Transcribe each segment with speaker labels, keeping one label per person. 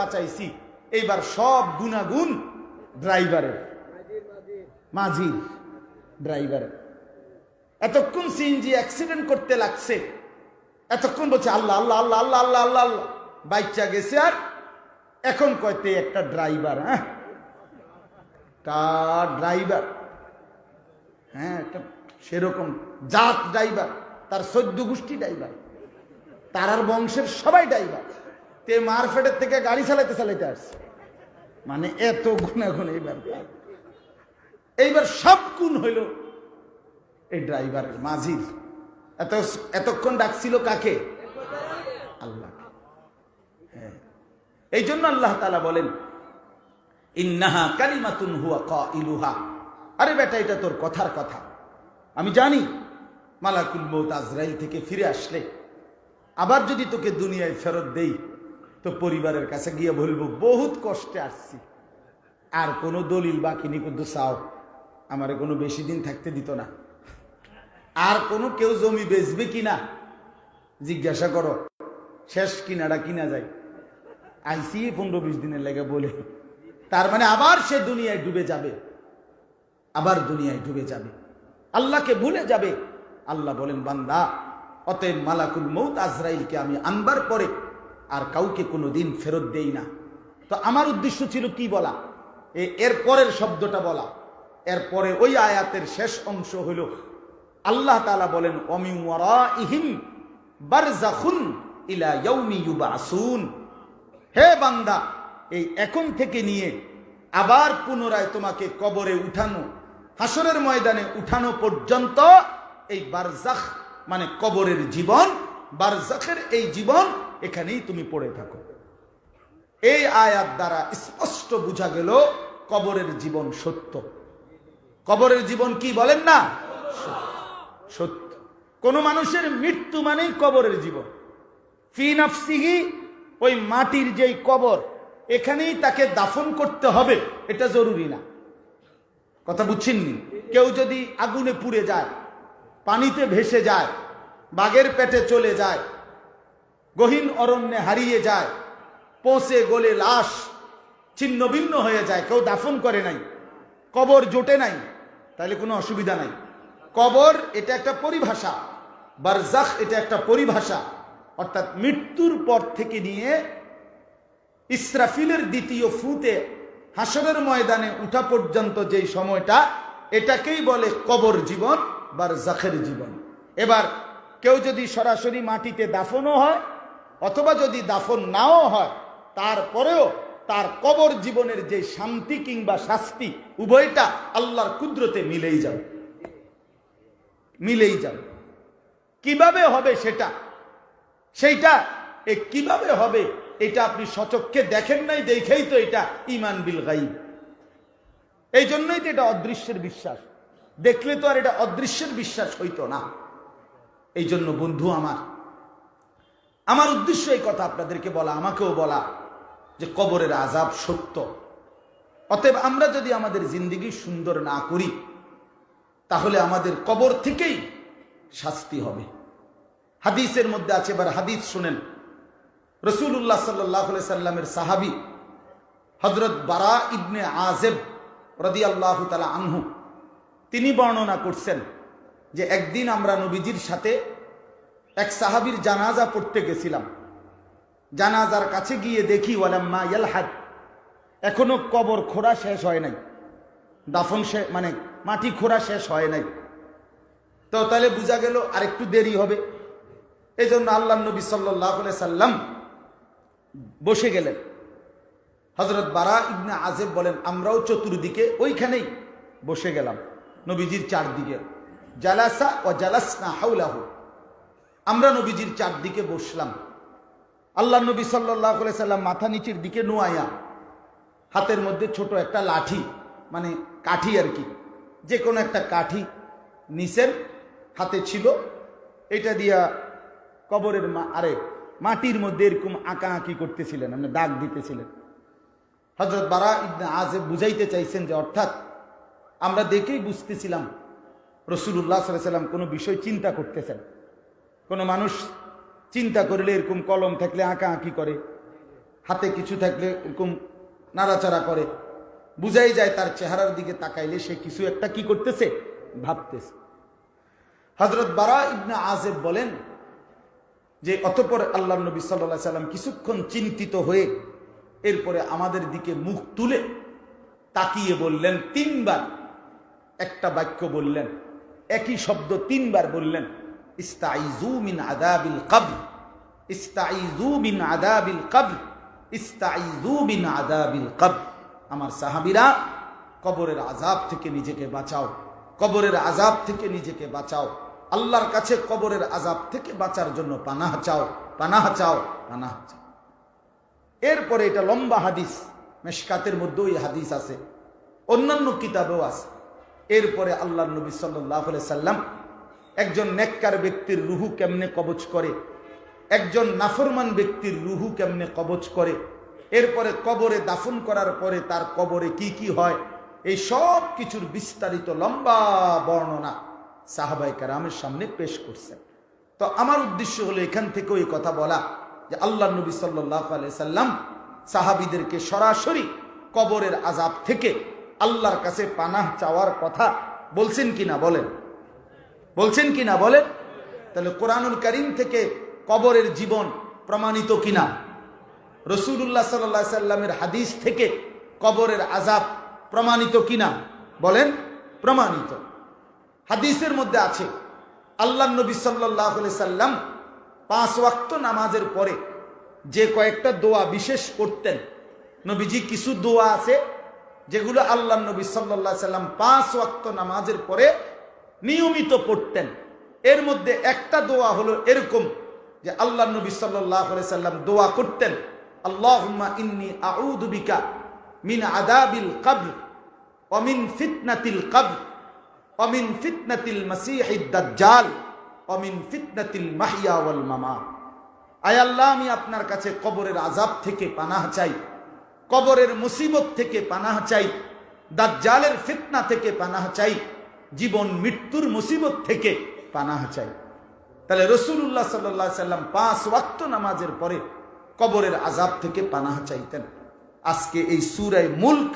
Speaker 1: বাঁচাইছি। এইবার সব গুণাগুণ ড্রাইভারের। মাঝি ড্রাইভারের এতক্ষণ সিএনজি অ্যাক্সিডেন্ট করতে লাগছে। এতক্ষণ বলছে, আল্লাহ আল্লাহ আল্লাহ আল্লাহ আল্লাহ আল্লাহ আল্লাহ। বাইকটা গেছে আর এখন কয়তে একটা ড্রাইভার হ্যাঁ? তার ড্রাইভার? হ্যাঁ সেরকম জাত ড্রাইভার, তার সদ্য গোষ্ঠী ড্রাইভার তারার বংশের সবাই ড্রাইভার। তে মারফেটের থেকে গাড়ি চালাইতে চালাইতে আসছে। মানে এত গুণাগুণ এইবার এইবার সব গুণ হইল এই ড্রাইভারের মাঝির এত এতক্ষণ ডাকছিল কাকে? আল্লাহ। হ্যাঁ। এই জন্য আল্লাহ তালা বলেন, ইন্নাহা কালিমাতুন হুয়া ক ইলুহা আরে বেটা, এটা তোর কথার কথা। আমি জানি মালাকুল মৌত আজরাইল থেকে ফিরে আসলে। আবার যদি তোকে দুনিয়ায় ফেরত দেই তো পরিবারের কাছে গিয়ে বলব, বহুত কষ্টে আসছি। আর কোনো দলিল বাকি নি কিন্তু চাও, আমারে কোনো বেশি দিন থাকতে দিত না। আর কোনো কেউ জমি বেচবে কিনা জিজ্ঞাসা করো, শেষ কিনাটা কিনা যায়। আইসি পনেরো বিশ দিনের লেগে বলে, তার মানে আবার সে দুনিয়ায় ডুবে যাবে। আবার দুনিয়ায় ডুবে যাবে। আল্লাহকে ভুলে যাবে। আল্লাহ বলেন, বান্দা, অতএব মালাকুল মৌত আজরাইলকে আমি আনবার পরে আর কাউকে কোনো দিন ফেরত দেই না। তো আমার উদ্দেশ্য ছিল কি বলা? এর পরের শব্দটা বলা। এরপরে ওই আয়াতের শেষ অংশ হইল, আল্লাহ তাআলা বলেন ইহিম বারজাখুন ইলা ইউবাসুন। হে বান্দা, এই এখন থেকে নিয়ে আবার পুনরায় তোমাকে কবরে উঠানো হাসরের ময়দানে উঠানো পর্যন্ত এই বারজাখ মানে কবরের জীবন বারজাখের এই জীবন এখানেই তুমি পড়ে থাকো। এই আয়াত দ্বারা স্পষ্ট বোঝা গেল কবরের জীবন সত্য। কবরের জীবন কি বলেন না? সত্য। কোন মানুষের মৃত্যু মানেই কবরের জীবন। ফি নাফসিহি, ওই মাটির যেই কবর, এখানেই তাকে দাফন করতে হবে, এটা জরুরি না। কথা বুঝছেননি কেউ যদি আগুনে পুড়ে যায়, পানিতে ভেসে যায়, বাঘের পেটে চলে যায় গহীন অরণ্যে হারিয়ে যায়। পৌঁছে গলে লাশ ছিন্ন ভিন্ন হয়ে যায়। কেউ দাফন করে নাই। কবর জোটে নাই। তাহলে কোনো অসুবিধা নাই। কবর এটা একটা পরিভাষা। বারজাখ এটা একটা পরিভাষা। অর্থাৎ মৃত্যুর পর থেকে নিয়ে ইসরাফিলের দ্বিতীয় ফুতে হাসরের ময়দানে উঠা পর্যন্ত যেই সময়টা, এটাকেই বলে কবর জীবন বা জাখের জীবন। এবার কেউ যদি সরাসরি মাটিতে দাফনও হয় অথবা যদি দাফন নাও হয়, তারপরেও তার কবর জীবনের যে শান্তি কিংবা শাস্তি, উভয়টা আল্লাহর কুদরতে মিলেই যাবে। মিলেই যাবে। কীভাবে হবে সেটা? সেইটা এ কীভাবে হবে, এটা আপনি সচক্ষে দেখেন নাই, দেখেই তো এটা ইমান বিল গাইব এই জন্যই তো এটা অদৃশ্যের বিশ্বাস। দেখলে তো আর এটা অদৃশ্যের বিশ্বাস হইতো না। এই জন্য বন্ধু আমার আমার উদ্দেশ্য এই কথা আপনাদেরকে বলা, আমাকেও বলা যে কবরের আজাব সত্য। অতএব আমরা যদি আমাদের জিন্দিগি সুন্দর না করি, তাহলে আমাদের কবর থেকেই শাস্তি হবে। হাদিসের মধ্যে আছে, এবার হাদিস শুনেন। রসুল্লাহ সাল্লাহ সাল্লামের সাহাবি হজরত বারা ইবনে আজেব রদি আল্লাহ তালা আনহু, তিনি বর্ণনা করছেন যে একদিন আমরা নবীজির সাথে এক সাহাবির জানাজা পড়তে গেছিলাম। জানাজার কাছে গিয়ে দেখি, ওয়ালাম্মা ইয়ালহাদ, এখনও কবর খোঁড়া শেষ হয় নাই। দাফন সে মানে মাটি খোঁড়া শেষ হয় নাই। তো তাহলে বোঝা গেল আরেকটু দেরি হবে। এই জন্য আল্লাহ নবী সাল্লাহ সাল্লাম বসে গেলেন। হজরত বারা ইবনে আজেব বলেন, আমরাও চতুর্দিকে ওইখানেই বসে গেলাম নবীজির চারদিকে। জালাসা ও জালাসনা হাউলাহু আমরা নবীজির চারদিকে বসলাম। আল্লাহ নবী সাল্লাহ সাল্লাম মাথা নিচের দিকে নোয়াইয়া হাতের মধ্যে ছোট একটা লাঠি মানে কাঠি আর কি। যে কোনো একটা কাঠি নিচের হাতে ছিল। এটা দিয়া কবরের মা আরে, মাটির মধ্যে এরকম আঁকা আঁকি করতেছিলেন আপনি দাগ দিতেছিলেন। হজরত বারা আজে বুঝাইতে চাইছেন যে, অর্থাৎ আমরা দেখেই বুঝতেছিলাম রসুল্লাহ সাল্লাম কোনো বিষয় চিন্তা করতেছেন। কোনো মানুষ চিন্তা করলে এরকম কলম থাকলে আঁকা আঁকি করে, হাতে কিছু থাকলে এরকম নাড়াচাড়া করে, বুঝাই যায় তার চেহারার দিকে তাকাইলে সে কিছু একটা কি করতেছে? ভাবতেছে। হজরত বারা ইবনে আজেব বলেন যে, অতপর আল্লাহ নবী সাল্লাহ সাল্লাম কিছুক্ষণ চিন্তিত হয়ে এরপরে আমাদের দিকে মুখ তুলে তাকিয়ে বললেন, তিনবার একটা বাক্য বললেন, একই শব্দ তিনবার বললেন। আদাবিল ইস্তাইজু মিন আদাবিল ইস্তাইজু মিন আদাবিল আমার সাহাবিরা, কবরের আজাব থেকে নিজেকে বাঁচাও। কবরের আজাব থেকে নিজেকে বাঁচাও। আল্লাহর কাছে কবরের আজাব থেকে বাঁচার জন্য পানাহ চাও পানাহ চাও পানাহ চাও। এরপরে এটা লম্বা হাদিস, মেশকাতের মধ্যেও এই হাদিস আছে। অন্যান্য কিতাবেও আছে। এরপরে আল্লাহ নবী সাল্লাহ সাল্লাম একজন নেককার ব্যক্তির রুহু কেমনে কবচ করে? একজন নাফরমান ব্যক্তির রুহু কেমনে কবচ করে? এরপরে কবরে দাফন করার পরে তার কবরে কি কি হয়? এই সব কিছুর বিস্তারিত লম্বা বর্ণনা সাহাবাই কারামের সামনে পেশ করছেন। তো আমার উদ্দেশ্য হলো এখান থেকেও এই কথা বলা যে আল্লাহ নবী সাল্লাহ সাল্লাম সাহাবিদেরকে সরাসরি কবরের আজাব থেকে আল্লাহর কাছে পানাহ চাওয়ার কথা বলছেন কিনা বলেন। বলছেন কিনা বলেন? তাহলে কোরআনুল করিম থেকে কবরের জীবন প্রমাণিত কিনা? রসুল্লাহ সাল্লা সাল্লামের হাদিস থেকে কবরের আজাব প্রমাণিত কিনা? বলেন, প্রমাণিত। হাদিসের মধ্যে আছে আল্লাহ নবী সাল্লাহ সাল্লাম পাঁচ ওয়াক্ত নামাজের পরে যে কয়েকটা দোয়া বিশেষ করতেন, নবীজি কিছু দোয়া আছে যেগুলো আল্লাহ নবী সাল্লাহ সাল্লাম পাঁচ ওয়াক্ত নামাজের পরে নিয়মিত পড়তেন। এর মধ্যে একটা দোয়া হলো এরকম যে আল্লাহ নবী সাল্লাহ সাল্লাম দোয়া করতেন, আল্লাহুম্মা ইন্নি আউযু বিকা মিন আদাবিল কবর অমিন ফিতনাতিল কবর অমিন ফিতনাতিল মাসিহিদ দাজ্জাল অমিন ফিতনাতিল মাহিয়া মামাত। আয় আল্লাহ, আমি আপনার কাছে কবরের আজাব থেকে পানাহ চাই, কবরের মুসিবত থেকে পানাহ চাই, দাজ্জালের ফিতনা থেকে পানাহ চাই। জীবন মৃত্যুর মুসিবত থেকে পানাহ চাই। তাহলে রসুল্লাহ সাল্লাহ সাল্লাম পাঁচ ওয়াক্ত নামাজের পরে কবরের আজাব থেকে পানাহ চাইতেন। আজকে এই সুরায় মুল্ক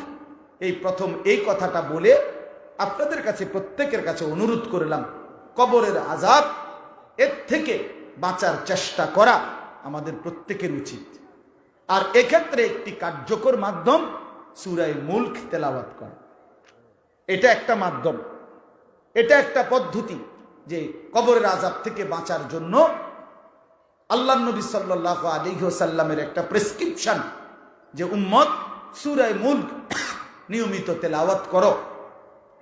Speaker 1: এই প্রথম এই কথাটা বলে আপনাদের কাছে, প্রত্যেকের কাছে অনুরোধ করলাম, কবরের আজাব এর থেকে বাঁচার চেষ্টা করা আমাদের প্রত্যেকের উচিত। আর এক্ষেত্রে একটি কার্যকর মাধ্যম সুরায় মুল্ক তেলাওয়াত করা। এটা একটা মাধ্যম। এটা একটা পদ্ধতি যে কবরের আজাব থেকে বাঁচার জন্য আল্লাহ নবী সাল্লাহ আলিহাসাল্লামের একটা প্রেসক্রিপশন যে, উম্মত, সুরায় মুল্ক, নিয়মিত তেলাওয়াত করো,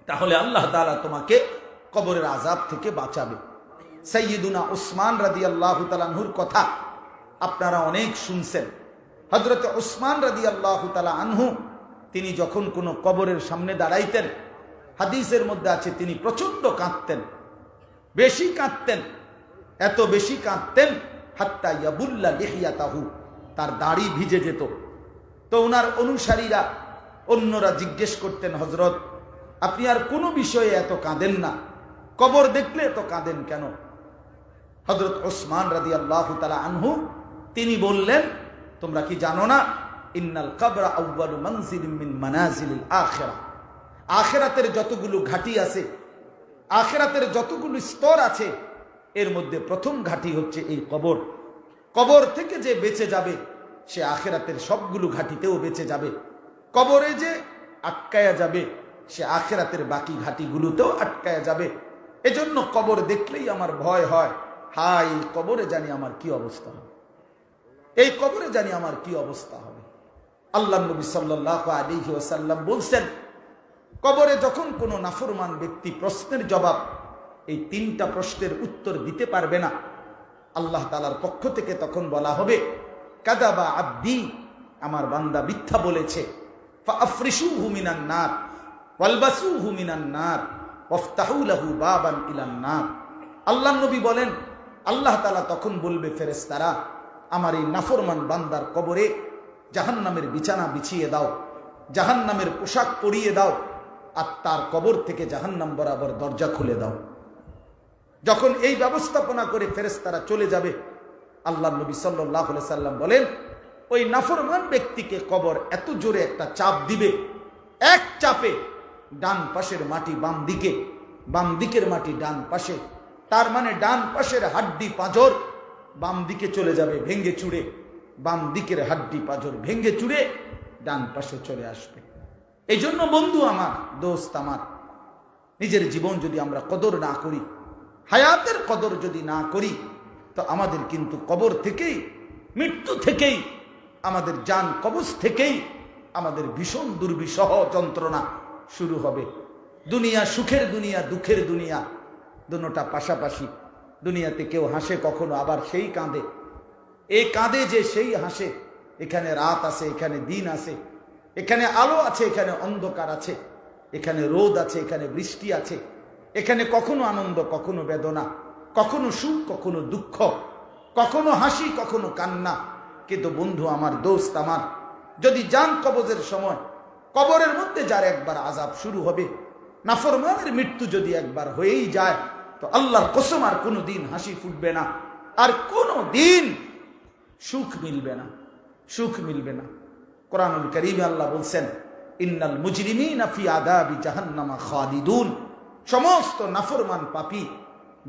Speaker 1: তাহলে আল্লাহ তালা তোমাকে কবরের আজাব থেকে বাঁচাবে। সৈয়দুনা উসমান রাদি আল্লাহ তালাহুর কথা আপনারা অনেক শুনছেন। হজরত উসমান রাদি আল্লাহ তালা আনহু, তিনি যখন কোনো কবরের সামনে দাঁড়াইতেন হাদিসের মধ্যে আছে, তিনি প্রচণ্ড কাঁদতেন। বেশি কাঁদতেন, এত বেশি কাঁদতেন, হাত্তা ইয়াবুল্লা লেহিয়া তাহু তার দাড়ি ভিজে যেত। তো ওনার অনুসারীরা অন্যরা জিজ্ঞেস করতেন হজরত আপনি আর কোনো বিষয়ে এত কাঁদেন না। কবর দেখলে এত কাঁদেন কেন? হজরত ওসমান রাদি আল্লাহ তালা আনহু, তিনি বললেন, তোমরা কি জানো না, ইন্নাল কাবরা আউ্বালু মনজিল মিন মানাজিল আখেরা। আখেরাতের যতগুলো ঘাটি আছে, আখেরাতের যতগুলো স্তর আছে, এর মধ্যে প্রথম ঘাটি হচ্ছে এই কবর। কবর থেকে যে বেঁচে যাবে, সে আখেরাতের সবগুলো ঘাটিতেও বেঁচে যাবে। কবরে যে আটকায়া যাবে, সে আখেরাতের বাকি ঘাটিগুলোতেও আটকায়া যাবে। এজন্য কবর দেখলেই আমার ভয় হয় হাই কবরে জানি আমার কি অবস্থা হবে। এই কবরে জানি আমার কি অবস্থা হবে। আল্লাহ নবী সাল্লাহ ওসাল্লাম বলছেন কবরে যখন কোনো নাফরমান ব্যক্তি প্রশ্নের জবাব, এই তিনটা প্রশ্নের উত্তর দিতে পারবে না। আল্লাহ তালার পক্ষ থেকে তখন বলা হবে, কাদাবা আব্দি, আমার বান্দা মিথ্যা বলেছে। আফরিসু হুমিনান নার ওয়ালবাসু হুমিনান নার ওফতাহুলাহু বাবান ইলান নার। আল্লাহ নবী বলেন, আল্লাহ তালা তখন বলবে ফেরেস্তারা আমার এই নাফরমান বান্দার কবরে জাহান নামের বিছানা বিছিয়ে দাও জাহান নামের পোশাক পরিয়ে দাও আর তার কবর থেকে জাহান্নাম বরাবর দরজা খুলে দাও। যখন এই ব্যবস্থাপনা করে ফেরেস্তারা চলে যাবে আল্লাহ নবী সাল্লাহ সাল্লাম বলেন, ওই নাফরমান ব্যক্তিকে কবর এত জোরে একটা চাপ দিবে, এক চাপে ডান পাশের মাটি বাম দিকে, বাম দিকের মাটি ডান পাশে, তার মানে ডান পাশের হাড্ডি পাঁজর বাম দিকে চলে যাবে ভেঙ্গে চুড়ে, বাম দিকের হাড্ডি পাঁজর ভেঙ্গে চুড়ে ডান পাশে চলে আসবে। এই জন্য বন্ধু আমার, দোস্ত আমার, নিজের জীবন যদি আমরা কদর না করি, হায়াতের কদর যদি না করি, তো আমাদের কিন্তু কবর থেকেই, মৃত্যু থেকেই, আমাদের যান কবচ থেকেই, আমাদের ভীষণ দুর্বিষহ যন্ত্রণা শুরু হবে। দুনিয়া সুখের দুনিয়া, দুঃখের দুনিয়া দুটা পাশাপাশি। দুনিয়াতে কেউ হাসে কখনো, আবার সেই কাঁদে। এ কাঁদে যে সেই হাসে। এখানে রাত আছে, এখানে দিন আছে। এখানে আলো আছে, এখানে অন্ধকার আছে, এখানে রোদ আছে, এখানে বৃষ্টি আছে, এখানে কখনো আনন্দ, কখনো বেদনা, কখনো সুখ, কখনো দুঃখ, কখনো হাসি, কখনো কান্না। কিন্তু বন্ধু, আমার দোস্ত আমার, যদি যান কবজের সময়, কবরের মধ্যে যার একবার আজাব শুরু হবে, নাফরমানের মৃত্যু যদি একবার হয়েই যায়, তো আল্লাহর কসম আর কোনো দিন হাসি ফুটবে না। আর কোনো দিন সুখ মিলবে না, সুখ মিলবে না। কোরআনুল করিমে আল্লাহ বলছেন, ইন্নাল মুজরিমিন ফি আদাবি জাহান্নামা খালিদুন। সমস্ত নাফরমান পাপী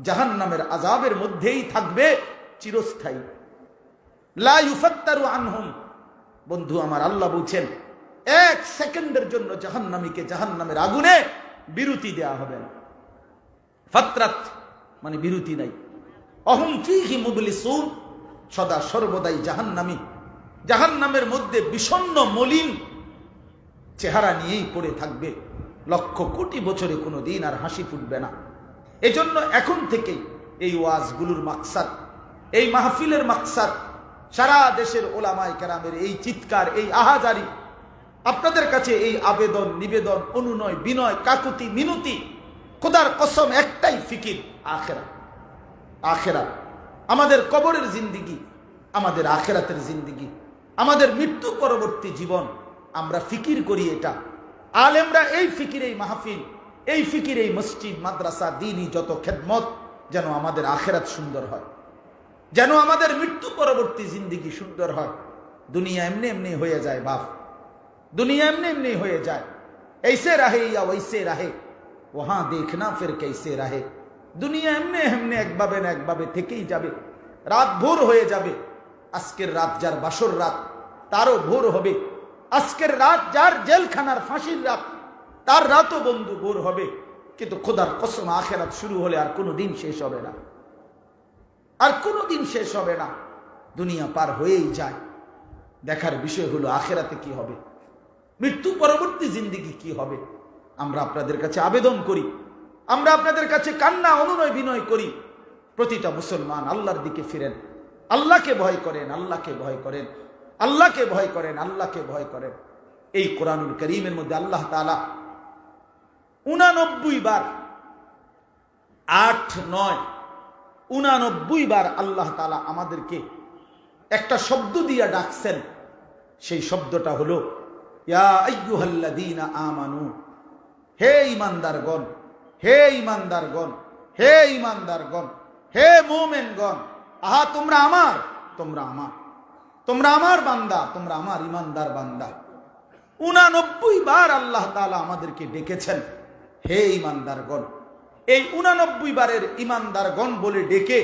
Speaker 1: জাহান্নামের আজাবের মধ্যেই থাকবে চিরস্থায়ী। লা ইউফাত্তারু আনহুম। বন্ধু, আমার আল্লাহ বলছেন, এক সেকেন্ডের জন্য জাহান্নামীকে জাহান্নামের আগুনে বিরতি দেয়া হবে। না ফাত্রাত মানে বিরতি নাই। অহম ফিহি মুবলিসুন। সদা সর্বদাই জাহান্নামী। জাহান্নামের মধ্যে বিষণ্ণ, মলিন চেহারা নিয়েই পড়ে থাকবে। লক্ষ কোটি বছরে কোনো দিন আর হাসি ফুটবে না। এজন্য এখন থেকেই এই ওয়াজগুলোর মাকসাদ, এই মাহফিলের মাকসাদ, সারা দেশের ওলামাই কেরামের এই চিৎকার, এই আহাজারি, আপনাদের কাছে এই আবেদন, নিবেদন, অনুনয়, বিনয়, কাকুতি, মিনতি, খোদার কসম একটাই ফিকির আখেরা আখেরা আমাদের কবরের জিন্দিগি, আমাদের আখেরাতের জিন্দিগি। আমাদের মৃত্যু পরবর্তী জীবন আমরা ফিকির করি এটা আলেমরা এই ফিকির এই মাহফিল এই ফিকির এই মসজিদ মাদ্রাসা দিনই যত খেদমত যেন আমাদের আখেরাত সুন্দর হয় যেন আমাদের মৃত্যু পরবর্তী জিন্দিগি সুন্দর হয় দুনিয়া এমনি এমনি হয়ে যায় বাপ দুনিয়া এমনি এমনি হয়ে যায় ऐसे रहे या वैसे रहे वहां देखना फिर कैसे रहे দুনিয়া এমনি এমনি একভাবে না একভাবে থেকেই যাবে রাত ভোর হয়ে যাবে আজকের রাত যার বাসর রাত, তারও ভোর হবে। আজকের রাত যার জেলখানার ফাঁসির রাত, তার রাতও বন্ধু ভোর হবে। কিন্তু খোদার কসম আখেরাত শুরু হলে আর কোনো দিন শেষ হবে না। আর কোনো দিন শেষ হবে না। দুনিয়া পার হয়েই যায়। দেখার বিষয় হলো আখেরাতে কি হবে? মৃত্যু পরবর্তী জিন্দিগি কি হবে? আমরা আপনাদের কাছে আবেদন করি। আমরা আপনাদের কাছে কান্না, অনুনয়, বিনয় করি। প্রতিটা মুসলমান আল্লাহর দিকে ফিরেন। আল্লাহকে ভয় করেন, আল্লাহকে ভয় করেন, আল্লাহকে ভয় করেন, আল্লাহকে ভয় করেন। এই কোরআনুল করিমের মধ্যে আল্লাহ তালা উনানব্বই বার, আট, নয়, উনানব্বই বার আল্লাহ তালা আমাদেরকে একটা শব্দ দিয়া ডাকছেন। সেই শব্দটা হলো আমানু, হে ইমানদারগণ হে ইমানদারগণ হে ইমানদারগণ হে মোমেনগণ আহা, তোমরা আমার তোমরা আমার। তোমরা আমার বান্দা, তোমরা আমার ইমানদার বান্দা। উনানব্বই বার আল্লাহ তালা আমাদেরকে ডেকেছেন, হে ইমানদারগণ। এই উনানব্বই বারের ইমানদারগণ বলে ডেকে,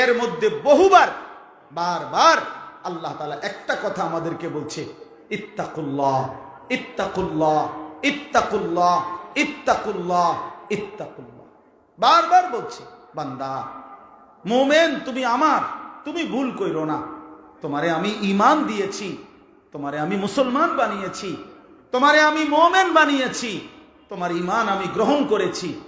Speaker 1: এর মধ্যে বহুবার, বারবার আল্লাহ তালা একটা কথা আমাদেরকে বলছে, ইত্তাকুল্লাহ ইত্তাকুল্লাহ ইত্তাকুল্লাহ ইত্তাকুল্লাহ ইত্তাকুল্লাহ। বারবার বলছে, বান্দা মোমেন, তুমি আমার। তুমি ভুল কইরো না। তোমারে আমি ইমান দিয়েছি। তোমারে আমি মুসলমান বানিয়েছি। তোমারে আমি মোমেন বানিয়েছি। তোমার ইমান আমি গ্রহণ করেছি।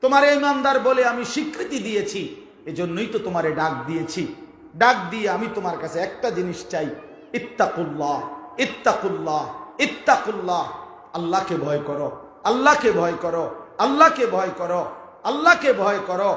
Speaker 1: তোমার ইমানদার বলে আমি স্বীকৃতি দিয়েছি। এজন্যই তো তোমারে ডাক দিয়েছি। ডাক দিয়ে আমি তোমার কাছে একটা জিনিস চাই। ইত্তাকুল্লাহ ইত্তাকুল্লাহ ইত্তাকুল্লাহ। আল্লাহকে ভয় করো। আল্লাহকে ভয় করো। আল্লাহকে ভয় করো। আল্লাহকে ভয় করো।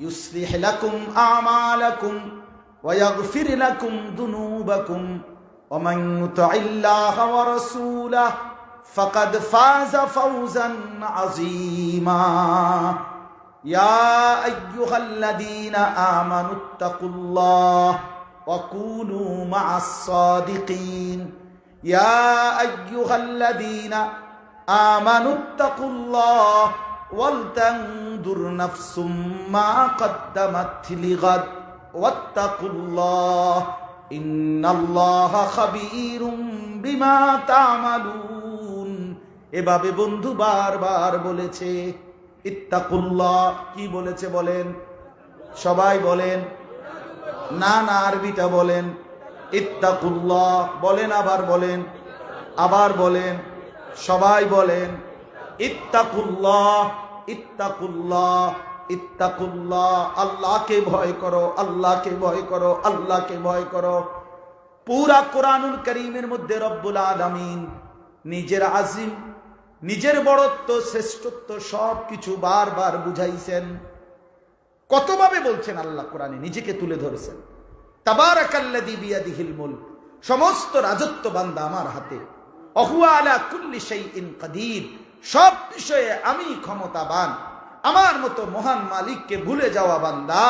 Speaker 1: يصلح لكم أعمالكم ويغفر لكم ذنوبكم ومن يطع الله ورسوله فقد فاز فوزا عظيما. يا أيها الذين آمنوا اتقوا الله وكونوا مع الصادقين. يا أيها الذين آمنوا اتقوا الله ওয়ালতানদুর নাফসুম মা কদ্দামাত লিগাদ ওয়াত্তাকুল্লাহ। ইন্নাল্লাহা খাবীরুম বিমা তা'মালুন। এভাবে বন্ধু বারবার বলেছে, ইত্তাকুল্লাহ। কি বলেছে বলেন? সবাই বলেন। না না, আরবিটা বলেন। ইত্তাকুল্লাহ। বলেন, আবার বলেন। আবার বলেন। সবাই বলেন। ইত্তাকুল্লাহ ইত্তাকুল্লাহ ইত্তাকুল্লাহ। আল্লাহকে ভয় করো, আল্লাহকে ভয় করো, আল্লাহকে ভয় করো। পুরা কোরআনুল করিমের মধ্যে রব্বুল আলামিন নিজের আজিম, নিজের বড়ত্ব, শ্রেষ্ঠত্ব সব কিছু বারবার বুঝাইছেন। কতভাবে বলছেন আল্লাহ কোরআনে? নিজেকে তুলে ধরেছেন। তাবারাকাল্লাযী বিয়াদিহিল মুলক, সমস্ত রাজত্ব বান্দা আমার হাতে। অহুয়া আলা কুল্লি শাইইন কাদির। সব বিষয়ে আমি ক্ষমতাবান। আমার মতো মহান মালিককে ভুলে যাওয়া বান্দা,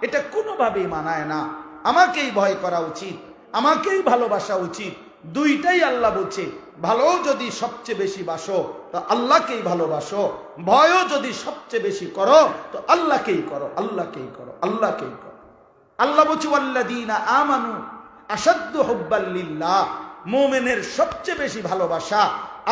Speaker 1: এটা কোনোভাবেই মানায় না। আমাকেই ভয় করা উচিত, আমাকেই ভালোবাসা উচিত। দুইটাই আল্লাহ বলছে ভালো যদি সবচেয়ে বেশি বাসো, তো আল্লাহকেই ভালোবাসো। ভয়ও যদি সবচেয়ে বেশি করো, তো আল্লাহকেই করো আল্লাহকেই করো আল্লাহকেই করো। আল্লাহ বলছে আল্লাদিনা আমানু আসাদ্দ হব্বাল্লিল্লাহ মোমেনের সবচেয়ে বেশি ভালোবাসা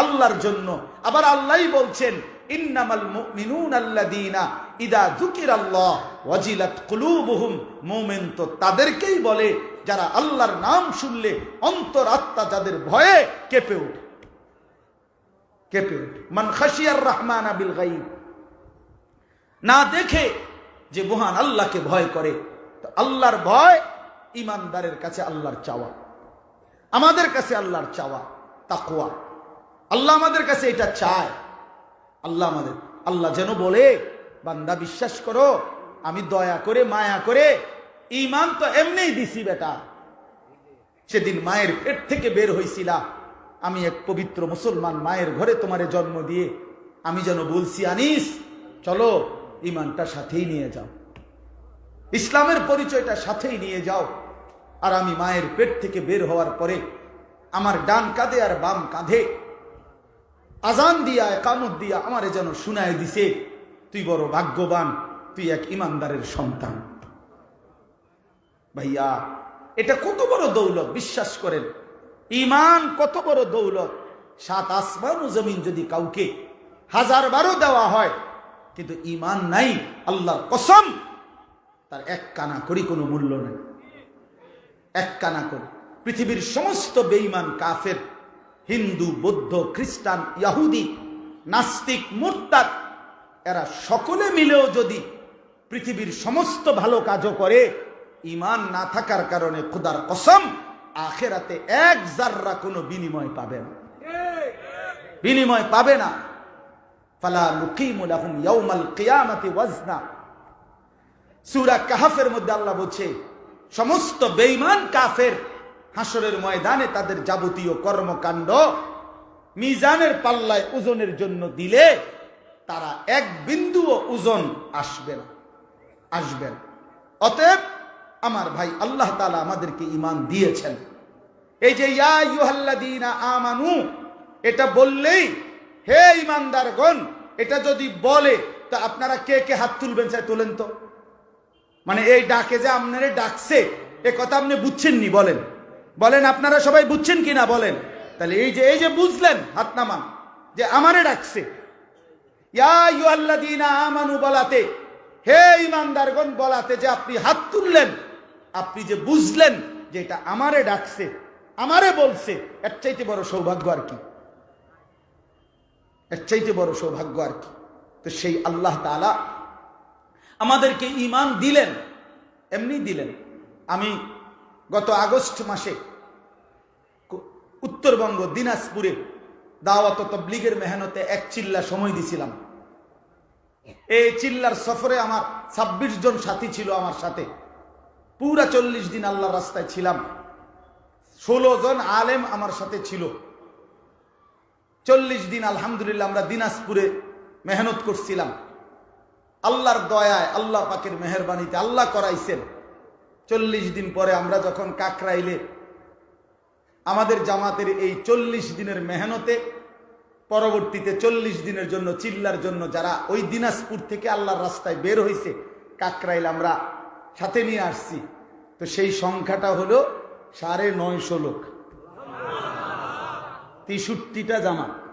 Speaker 1: আল্লাহর জন্য। আবার আল্লাহই বলছেন, ইন্নামাল মুমিনুন আল্লাদিনা ইদা যুকির আল্লাহ ওয়াজিলাত কুলুবুহুম। মুমিন তো তাদেরকেই বলে, যারা আল্লাহর নাম শুনলে অন্তর আত্মা যাদের ভয়ে কেঁপে ওঠে। কেঁপে ওঠে। মান খাসিয়ার রহমান আবিল গাইব না দেখে যে মহান আল্লাহকে ভয় করে, তো আল্লাহর ভয় ইমানদারের কাছে আল্লাহর চাওয়া। আমাদের কাছে আল্লাহর চাওয়া তাকুয়া আল্লাহ আমাদের কাছে এটা চায়। আল্লাহ আমাদের, আল্লাহ যেন বলে, বান্দা বিশ্বাস করো, আমি দয়া করে, মায়া করে ইমান তো এমনিই দিছি বেটা। সেদিন মায়ের পেট থেকে বের হয়েছিলা আমি এক পবিত্র মুসলমান মায়ের ঘরে তোমারে জন্ম দিয়ে, আমি যেন বলছি, আনিস, চলো ইমানটা সাথেই নিয়ে যাও। ইসলামের পরিচয়টা সাথেই নিয়ে যাও। আর আমি মায়ের পেট থেকে বের হওয়ার পরে, আমার ডান কাঁধে আর বাম কাঁধে আজান দিয়া, একামত দিয়া আমারে যেন শুনায় দিছে, তুই বড় ভাগ্যবান, তুই এক ইমানদারের সন্তান। ভাইয়া, এটা কত বড় দৌলত, বিশ্বাস করেন। ইমান কত বড় দৌলত। সাত আসমান ও জমিন যদি কাউকে হাজার বারো দেওয়া হয়, কিন্তু ইমান নাই, আল্লাহর কসম, তার এক কানা করি কোনো মূল্য নেই। এক কানা করি। পৃথিবীর সমস্ত বেঈমান কাফের হিন্দু, বৌদ্ধ, খ্রিস্টান ইয়াহুদি নাস্তিক, মুরতাদ, এরা সকলে মিলেও যদি পৃথিবীর সমস্ত ভালো কাজও করে ইমান না থাকার কারণে খুদার কসম, আখেরাতে এক জাররা কোনো বিনিময় পাবে না। বিনিময় পাবে না। ফালা লুকিমু লাহুম ইয়াউমাল কিয়ামাতি ওয়াজনা। সূরা কাহাফের মধ্যে আল্লাহ বলছে, সমস্ত বেঈমান কাফের হাসরের ময়দানে তাদের যাবতীয় কর্মকাণ্ড মিজানের পাল্লায় ওজনের জন্য দিলে তারা এক বিন্দুও ওজন আসবে না আসবেন অতএব আমার ভাই আল্লাহ তালা আমাদেরকে ইমান দিয়েছেন। এই যে, ইয়া আমানু, এটা বললেই হে ইমানদারগণ এটা যদি বলে, তা আপনারা কে কে হাত তুলবেন চাই তোলেন তো। মানে এই ডাকে যে আপনারে ডাকছে, এ কথা আপনি বুঝছেননি বলেন। বলেন, আপনারা সবাই বুঝছেন কিনা বলেন? তাহলে এই যে এই যে বুঝলেন হাত নামান যে আমারে ডাকছে। আমানু বলাতে, হে ইমানদারগণ বলাতে যে আপনি হাত তুললেন, আপনি যে বুঝলেন যে এটা আমারে ডাকছে, আমারে বলছে, এর চাইতে বড় সৌভাগ্য আর কি? এর চাইতে বড় সৌভাগ্য আর কি? তো সেই আল্লাহ তালা আমাদেরকে ইমান দিলেন, এমনি দিলেন। আমি গত আগস্ট মাসে উত্তরবঙ্গ, দিনাজপুরে দাওয়াত তবলিগের মেহনতে এক চিল্লা সময় দিছিলাম। এই চিল্লার সফরে আমার ছাব্বিশ জন সাথী ছিল আমার সাথে। পুরা চল্লিশ দিন আল্লাহ রাস্তায় ছিলাম। ষোলো জন আলেম আমার সাথে ছিল। চল্লিশ দিন আলহামদুলিল্লাহ আমরা দিনাজপুরে মেহনত করছিলাম। আল্লাহর দয়ায়, আল্লাহ পাকের মেহরবানিতে আল্লাহ করাইছেন। চল্লিশ দিন পরে আমরা যখন কাকরাইলে, আমাদের জামাতের এই চল্লিশ দিনের মেহনতে, পরবর্তীতে চল্লিশ দিনের জন্য, চিল্লার জন্য যারা ওই দিনাজপুর থেকে আল্লাহর রাস্তায় বের হয়েছে কাকরাইল আমরা সাথে নিয়ে আসছি। তো সেই সংখ্যাটা হলো সাড়ে নয়শো লোক। তেষট্টিটা জামাত।